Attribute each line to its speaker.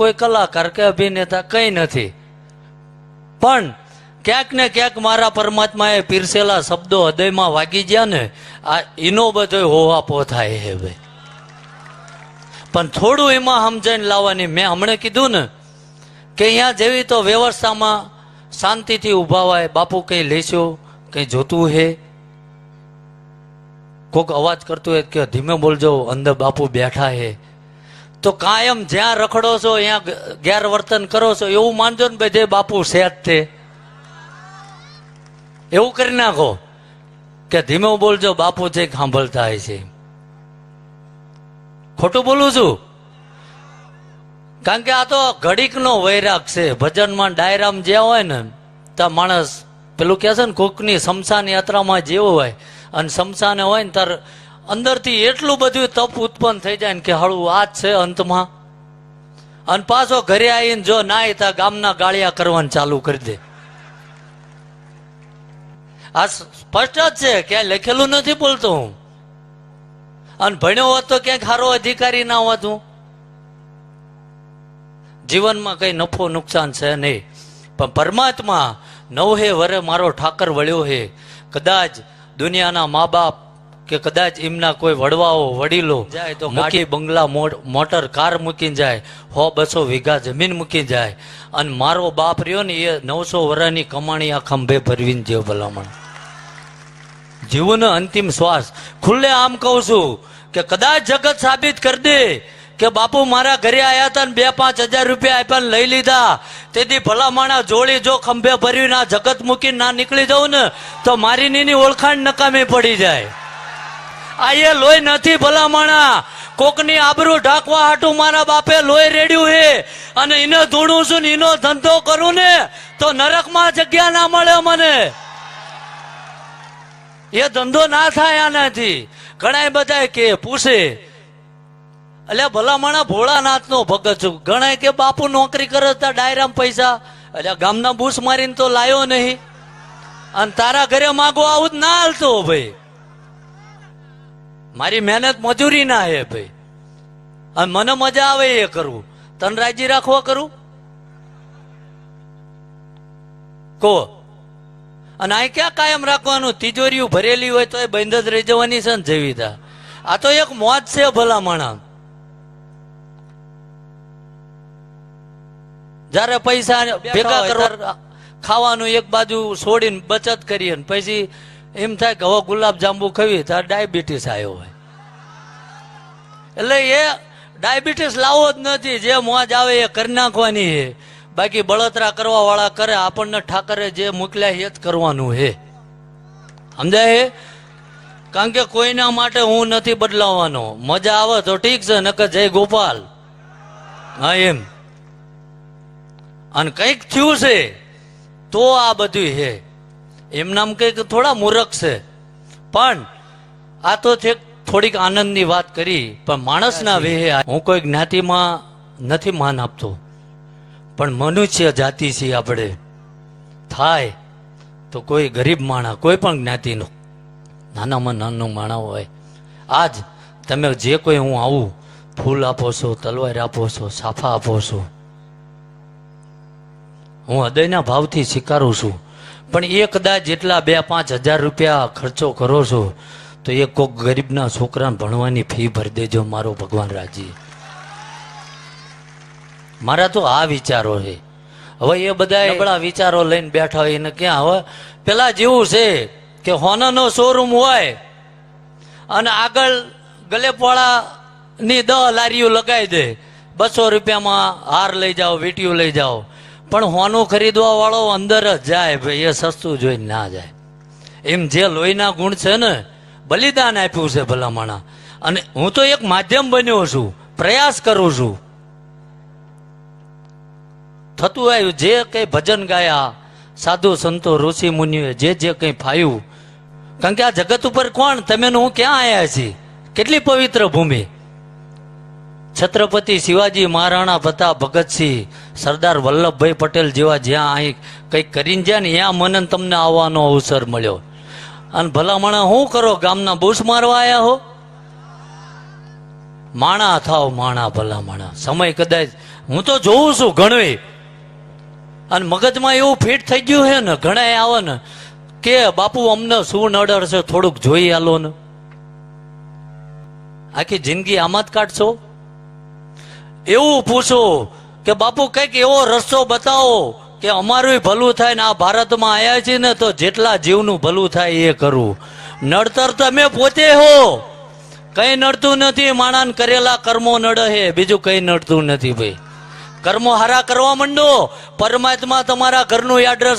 Speaker 1: કોઈ કલાકાર કે અભિનેતા કંઈ નથી. પણ ક્યાંક ને ક્યાંક મારા પરમાત્માએ પીરસેલા શબ્દો હૃદયમાં વાગી ગયા ને, આ એનો બધો હોવાપો થાય હે ભાઈ. પણ થોડું એમાં સમજાઈને લાવવાની મેં હમણે કીધું ને, કે અહીંયા જેવી તો વ્યવસ્થામાં શાંતિથી ઊભા હોય, બાપુ કંઈ લેશો, કંઈ જોતું હે? કોક અવાજ કરતું હોય કે ધીમે બોલજો, અંદર બાપુ બેઠા હે. તો કાયમ જ્યાં રખડો છો ત્યાં ગેરવર્તન કરો છો, એવું માનજો ને બધે બાપુ સેજ તે. એવું કરી નાખો કે ધીમે બોલજો, બાપુ છે સાંભળતા હોય છે. ખોટું બોલું છું? કારણ કે આ તો ઘડીકનો વૈરાગ છે. ભજનમાં ડાયરામ જ્યાં હોય ને, ત્યાં માણસ પેલું કહે છે ને, કોકની શમશાન યાત્રામાં જેવું હોય. અને શમશાને હોય ને તાર અંદરથી એટલું બધું તપ ઉત્પન્ન થઈ જાય ને કે હળવું, આ જ છે અંતમાં. અને પાછો ઘરે આવીને જો નાય તા ગામના ગાળિયા કરવાનું ચાલુ કરી દે. આ સ્પષ્ટ જ છે, ક્યાંય લખેલું નથી બોલતો હું. અને ભણ્યો હોત તો ક્યાંક સારો અધિકારી ના હોત હું. જીવનમાં કઈ નફો નુકસાન છે નહીં. પણ પરમાત્મા નવહે વરે મારો ઠાકર વળ્યો હે. કદાચ દુનિયાના મા બાપ કે કદાચ એમના કોઈ વડવાઓ વડીલો જાય તો ગાડી બંગલા મોટર કાર મૂકીને જાય હો બસો વીઘા જમીન મૂકી જાય. અને મારો બાપ રહ્યો ને એ નવસો વર્ષની કમાણી આ ખંભે ભરવીને જેવ ભલામણ. જીવનો અંતિમ શ્વાસ. ખુલ્લે આમ કહું છું કે કદાચ જગત સાબિત કરી દે કે બાપુ મારા ઘરે આવ્યા હતા ને બે પાંચ હજાર રૂપિયા આપ્યા ને લઈ લીધા. તેથી ભલા માણા જોડી જો ખંભે ભર્યું ના જગત મૂકીને ના નીકળી જાઉં ને તો મારી નીની ઓળખાણ નકામી પડી જાય. આ એ લોહી નથી ભલામણા. કોકની આબરૂ ઢાંકવા હાટું મારા બાપે લોહી રેડ્યું હે. અને એને ધૂણું છું ને એનો ધંધો કરું ને, તો નરકમાં જગ્યા ના મળે મને. એ ધંધો ના થાય આનાથી. ઘણા બધા કે પૂછે એટલે ભલામણા ભોળાનાથનો ભગત છું. ઘણા કે, બાપુ નોકરી કરે તા ડાયરામ પૈસા. એટલે ગામના બૂસ મારીને તો લાયો નહીં. અને તારા ઘરે માગો આવું જ ના હાલતો ભાઈ મારી મહેનત મજૂરી ના હે ભાઈ. અને મને મજા આવે એ કરવું. તન રાજી રાખવા કરું? કો અને અહીં ક્યાં કાયમ રાખવાનું? તિજોરીઓ ભરેલી હોય તો એ બંધ જ રહી જવાની છે ને જેવીતા. આ તો એક મોજ છે ભલામણા જયારે પૈસા ભેગા કરવા ખાવાનું એક બાજુ છોડીને બચત કરીએ ને પછી એમ થાય કે હવે ગુલાબ જાંબુ ખાવી ત્યારે ડાયાબિટીસ આવ્યો હોય. એટલે એ ડાયાબિટીસ લાવવો જ નથી, જે મોજ આવે એ કરી નાખવાની છે. બાકી બળતરા કરવા વાળા કરે, આપણને ઠાકરે જે મોકલ્યા છે એ જ કરવાનું હે સમજાય હે કારણ કે કોઈના માટે હું નથી બદલાવાનો. મજા આવે તો ઠીક છે, નકર જય ગોપાલ. હા, એમ. અને કંઈક થયું છે, તો આ બધું હે એમ નામ કંઈક થોડા મૂર્ખ છે. પણ આ તો છે થોડીક આનંદની વાત કરી પણ માણસના વેહે હું કોઈ જ્ઞાતિમાં નથી માન આપતો. પણ મનુષ્ય જાતિ છીએ આપણે. થાય તો કોઈ ગરીબ માણા કોઈ પણ જ્ઞાતિનો નાનામાં નાનું માણા હોય. આજ તમે જે કોઈ હું આવું ફૂલ આપો છો તલવાર આપો છો સાફા આપો છો. હું હૃદયના ભાવથી સ્વીકારું છું. પણ એ કદાચ જેટલા બે પાંચ હજાર રૂપિયા ખર્ચો કરો છો, તો એ કોઈક ગરીબના છોકરાને ભણવાની ફી ભરી દેજો, મારો ભગવાન રાજી. મારા તો આ વિચારો છે. હવે એ બધા નબળા વિચારો લઈને બેઠા હોય એને ક્યાં હવે? પેલા જેવું છે કે હોનાનો શોરૂમ હોય અને આગળ ગલેપવાળા ની દહ લારીઓ લગાવી દે. બસો રૂપિયામાં હાર લઈ જાઓ વીટીયું લઈ જાઓ. પણ હોનું ખરીદવા વાળો અંદર જ જાય ભાઈ, એ સસ્તું જોઈને ના જાય. એમ જે લોહીના ગુણ છે ને, બલિદાન આપ્યું છે ભલામણા. અને હું તો એક માધ્યમ બન્યો છું, પ્રયાસ કરું છું. થતું આવ્યું, જે કંઈ ભજન ગાયા, સાધુ સંતો, ઋષિ મુનિઓએ જે જે કંઈ ફાયું. કારણ કે આ જગત ઉપર કોણ? તમે હું ક્યાં આવ્યા છીએ? કેટલી પવિત્ર ભૂમિ? છત્રપતિ શિવાજી મહારાણા પ્રતાપ ભગતસિંહ, સરદાર વલ્લભભાઈ પટેલ જેવા જ્યાં અહીં કંઈક કરીને જ્યાં ને ત્યાં મને તમને આવવાનો અવસર મળ્યો. અને ભલામણા શું કરો, ગામના બૂસ મારવા આવ્યા હો? માણા થાવ માણા ભલામણા. સમય કદાચ, હું તો જોઉં છું ઘણવી. અને મગજમાં એવું ફિટ થઈ ગયું છે ને ઘણા આવે ને, કે બાપુ અમને શું નડર છે, થોડુંક જોઈ આલો ને. આખી જિંદગી આમાં જ કાઢશો? એવું પૂછો કે બાપુ, કંઈક એવો રસ્તો બતાવો કે અમારું ભલું થાય ને આ ભારતમાં આવ્યા છીએ ને તો જેટલા જીવનું ભલું થાય એ કરવું નડતર તમે પોતે હો. કઈ નડતું નથી, માણાને કરેલા કર્મો નડે હે. બીજું કઈ નડતું નથી ભાઈ. કર્મો હારા કરવા માંડો. પરમાત્મા તમારા ઘરનું એડ્રેસ